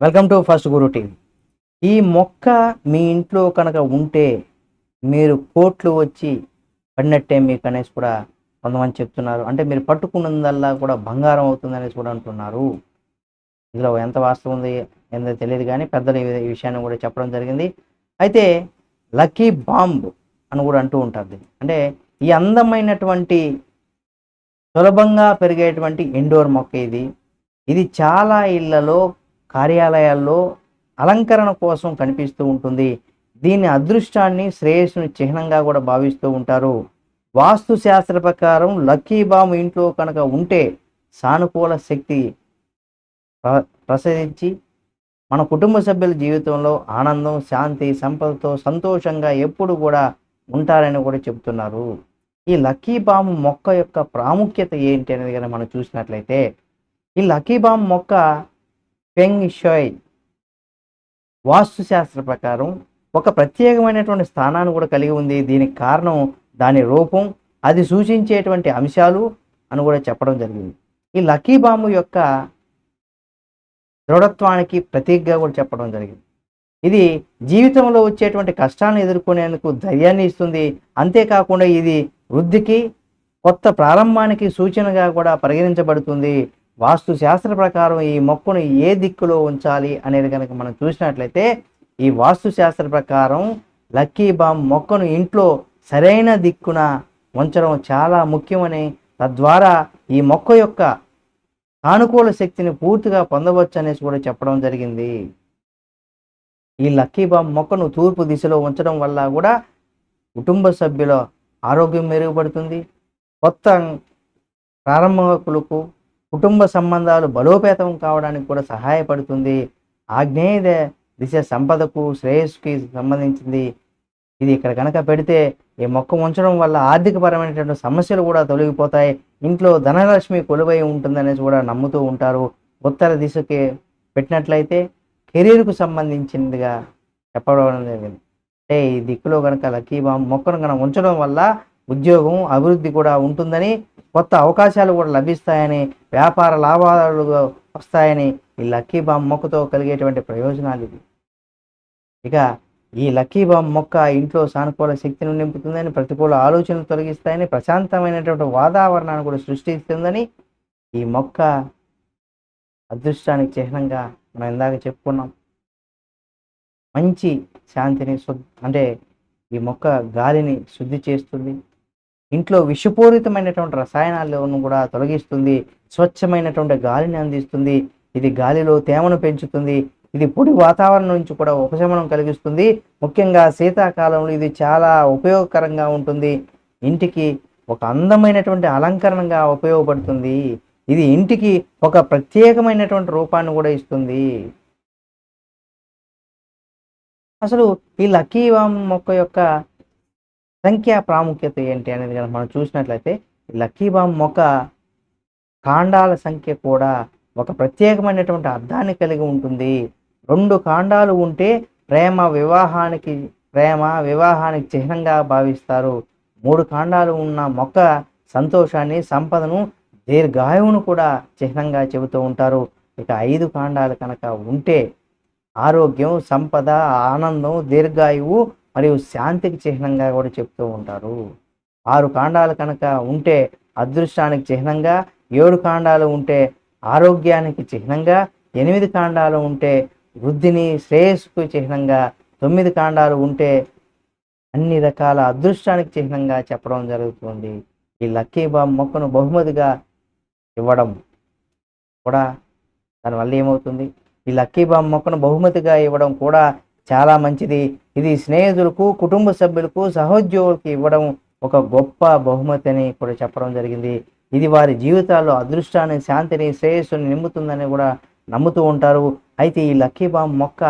Welcome to first Guru team. ఈ మొక్క మీ ఇంట్లో కనుక ఉంటే మీరు కోట్లు వచ్చి పడినట్టే మీకు అనేసి కూడా కొంతమంది చెప్తున్నారు. అంటే మీరు పట్టుకున్నదల్లా కూడా బంగారం అవుతుంది అనేసి కూడా అంటున్నారు. ఇందులో ఎంత వాస్తవం ఉంది ఏందో తెలియదు కానీ పెద్దలు ఈ విషయాన్ని కూడా చెప్పడం జరిగింది. అయితే లక్కీ బాంబ్ అని కూడా అంటూ ఉంటుంది. అంటే ఈ అందమైనటువంటి సులభంగా పెరిగేటువంటి ఇండోర్ మొక్క ఇది. ఇది చాలా ఇళ్ళలో కార్యాలయాల్లో అలంకరణ కోసం కనిపిస్తూ ఉంటుంది. దీని అదృష్టాన్ని శ్రేయస్సుని చిహ్నంగా కూడా భావిస్తూ ఉంటారు. వాస్తు శాస్త్ర ప్రకారం లక్కీ బామ్ ఇంట్లో కనుక ఉంటే సానుకూల శక్తి ప్ర- ప్రసరించి మన కుటుంబ సభ్యుల జీవితంలో ఆనందం శాంతి సంపదతో సంతోషంగా ఎప్పుడు కూడా ఉంటారని కూడా చెబుతున్నారు. ఈ లక్కీ బామ్ మొక్క యొక్క ప్రాముఖ్యత ఏంటి అనేది కనుక మనం చూసినట్లయితే ఈ లక్కీ బామ్ మొక్క ఫెంగ్ షోయ్. వాస్తుశాస్త్ర ప్రకారం ఒక ప్రత్యేకమైనటువంటి స్థానాన్ని కూడా కలిగి ఉంది. దీనికి కారణం దాని రూపం అది సూచించేటువంటి అంశాలు అని కూడా చెప్పడం జరిగింది. ఈ లక్కీ బాంబు యొక్క దృఢత్వానికి ప్రతీకగా కూడా చెప్పడం జరిగింది. ఇది జీవితంలో వచ్చేటువంటి కష్టాలను ఎదుర్కొనేందుకు ధైర్యాన్ని ఇస్తుంది. అంతేకాకుండా ఇది వృద్ధికి కొత్త ప్రారంభానికి సూచనగా కూడా పరిగణించబడుతుంది. వాస్తు శాస్త్ర ప్రకారం ఈ మొక్కను ఏ దిక్కులో ఉంచాలి అనేది కనుక మనం చూసినట్లయితే ఈ వాస్తు శాస్త్ర ప్రకారం లక్కీ బామ్ మొక్కను ఇంట్లో సరైన దిక్కున ఉంచడం చాలా ముఖ్యమని తద్వారా ఈ మొక్క యొక్క సానుకూల శక్తిని పూర్తిగా పొందవచ్చు అనేసి కూడా చెప్పడం జరిగింది. ఈ లక్కీ బామ్ మొక్కను తూర్పు దిశలో ఉంచడం వల్ల కూడా కుటుంబ సభ్యుల ఆరోగ్యం మెరుగుపడుతుంది. కొత్త ప్రారంభకులకు కుటుంబ సంబంధాలు బలోపేతం కావడానికి కూడా సహాయపడుతుంది. ఆగ్నేయ దిశ సంపదకు శ్రేయస్సుకి సంబంధించింది. ఇది ఇక్కడ కనుక పెడితే ఈ మొక్క ఉంచడం వల్ల ఆర్థికపరమైనటువంటి సమస్యలు కూడా తొలగిపోతాయి. ఇంట్లో ధనలక్ష్మి కొలువై ఉంటుందనేసి కూడా నమ్ముతూ ఉంటారు. ఉత్తర దిశకి పెట్టినట్లయితే కెరీర్కు సంబంధించిందిగా చెప్పడం జరిగింది. అంటే ఈ దిక్కులో కనుక లక్కీ బాం మొక్కను కనుక ఉంచడం వల్ల ఉద్యోగం అభివృద్ధి కూడా ఉంటుందని కొత్త అవకాశాలు కూడా లభిస్తాయని వ్యాపార లాభాలు వస్తాయని ఈ లక్కీ బామ్ మొక్కతో కలిగేటువంటి ప్రయోజనాలు ఇవి. ఇక ఈ లక్కీ బామ్ మొక్క ఇంట్లో సానుకూల శక్తిని నింపుతుందని ప్రతికూల ఆలోచనలు తొలగిస్తాయని ప్రశాంతమైనటువంటి వాతావరణాన్ని కూడా సృష్టిస్తుందని ఈ మొక్క అదృష్టానికి చిహ్నంగా మనం ఇందాక చెప్పుకున్నాం. మంచి శాంతిని అంటే ఈ మొక్క గాలిని శుద్ధి చేస్తుంది. ఇంట్లో విషపూరితమైనటువంటి రసాయనాలను కూడా తొలగిస్తుంది. స్వచ్ఛమైనటువంటి గాలిని అందిస్తుంది. ఇది గాలిలో తేమను పెంచుతుంది. ఇది పొడి వాతావరణం నుంచి కూడా ఉపశమనం కలిగిస్తుంది. ముఖ్యంగా శీతాకాలంలో ఇది చాలా ఉపయోగకరంగా ఉంటుంది. ఇంటికి ఒక అందమైనటువంటి అలంకరణగా ఉపయోగపడుతుంది. ఇది ఇంటికి ఒక ప్రత్యేకమైనటువంటి రూపాన్ని కూడా ఇస్తుంది. అసలు ఈ లక్కీ వామ్ మొక్క యొక్క సంఖ్యా ప్రాముఖ్యత ఏంటి అనేది కనుక మనం చూసినట్లయితే ఈ లక్కీ బామ్ మొక్క కాండాల సంఖ్య కూడా ఒక ప్రత్యేకమైనటువంటి అర్థాన్ని కలిగి ఉంటుంది. రెండు కాండాలు ఉంటే ప్రేమ వివాహానికి ప్రేమ వివాహానికి చిహ్నంగా భావిస్తారు. మూడు కాండాలు ఉన్న మొక్క సంతోషాన్ని సంపదను దీర్ఘాయువును కూడా చిహ్నంగా చెబుతూ ఉంటారు. ఇక ఐదు కాండాలు కనుక ఉంటే ఆరోగ్యం సంపద ఆనందం దీర్ఘాయువు మరియు శాంతికి చిహ్నంగా కూడా చెప్తూ ఉంటారు. ఆరు కాండాలు కనుక ఉంటే అదృష్టానికి చిహ్నంగా ఏడు కాండాలు ఉంటే ఆరోగ్యానికి చిహ్నంగా ఎనిమిది కాండాలు ఉంటే వృద్ధిని శ్రేయస్సుకు చిహ్నంగా తొమ్మిది కాండాలు ఉంటే అన్ని రకాల అదృష్టానికి చిహ్నంగా చెప్పడం జరుగుతుంది. ఈ లక్కీ బామ్ మొక్కను బహుమతిగా ఇవ్వడం కూడా దానివల్ల ఏమవుతుంది? ఈ లక్కీ బామ్ మొక్కను బహుమతిగా ఇవ్వడం కూడా చాలా మంచిది. ఇది స్నేహితులకు కుటుంబ సభ్యులకు సహోద్యోగులకు ఇవ్వడం ఒక గొప్ప బహుమతి అని కూడా చెప్పడం జరిగింది. ఇది వారి జీవితాల్లో అదృష్టాన్ని శాంతిని శ్రేయస్సుని నింపుతుందని కూడా నమ్ముతూ ఉంటారు. అయితే ఈ లక్కీ బామ్ మొక్క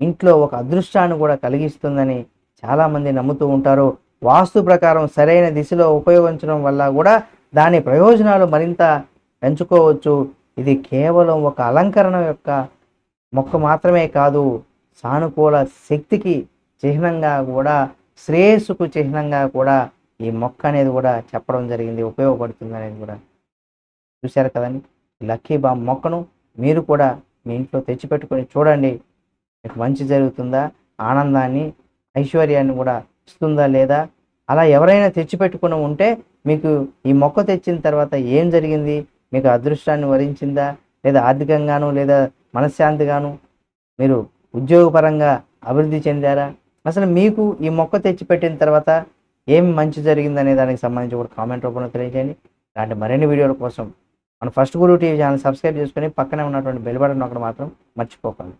ఇంట్లో ఒక అదృష్టాన్ని కూడా కలిగిస్తుందని చాలామంది నమ్ముతూ ఉంటారు. వాస్తు ప్రకారం సరైన దిశలో ఉపయోగించడం వల్ల కూడా దాని ప్రయోజనాలు మరింత పెంచుకోవచ్చు. ఇది కేవలం ఒక అలంకరణ యొక్క మొక్క మాత్రమే కాదు సానుకూల శక్తికి చిహ్నంగా కూడా శ్రేయస్సుకు చిహ్నంగా కూడా ఈ మొక్క అనేది కూడా చెప్పడం జరిగింది ఉపయోగపడుతుంది అనేది కూడా. చూశారు కదండి లక్కీ బామ్ మొక్కను మీరు కూడా మీ ఇంట్లో తెచ్చిపెట్టుకొని చూడండి. మీకు మంచి జరుగుతుందా? ఆనందాన్ని ఐశ్వర్యాన్ని కూడా ఇస్తుందా లేదా? అలా ఎవరైనా తెచ్చిపెట్టుకుని ఉంటే మీకు ఈ మొక్క తెచ్చిన తర్వాత ఏం జరిగింది? మీకు అదృష్టాన్ని వరించిందా? లేదా ఆర్థికంగాను లేదా మనశ్శాంతిగాను మీరు ఉద్యోగపరంగా అభివృద్ధి చెందారా? అసలు మీకు ఈ మొక్క తెచ్చిపెట్టిన తర్వాత ఏం మంచి జరిగిందనే దానికి సంబంధించి కూడా కామెంట్ రూపంలో తెలియజేయండి. ఇలాంటి మరిన్ని వీడియోల కోసం మన first Guru TV channel subscribe చేసుకొని పక్కనే ఉన్నటువంటి బెల్ బటన్ ఒకటి మాత్రం మర్చిపోకండి.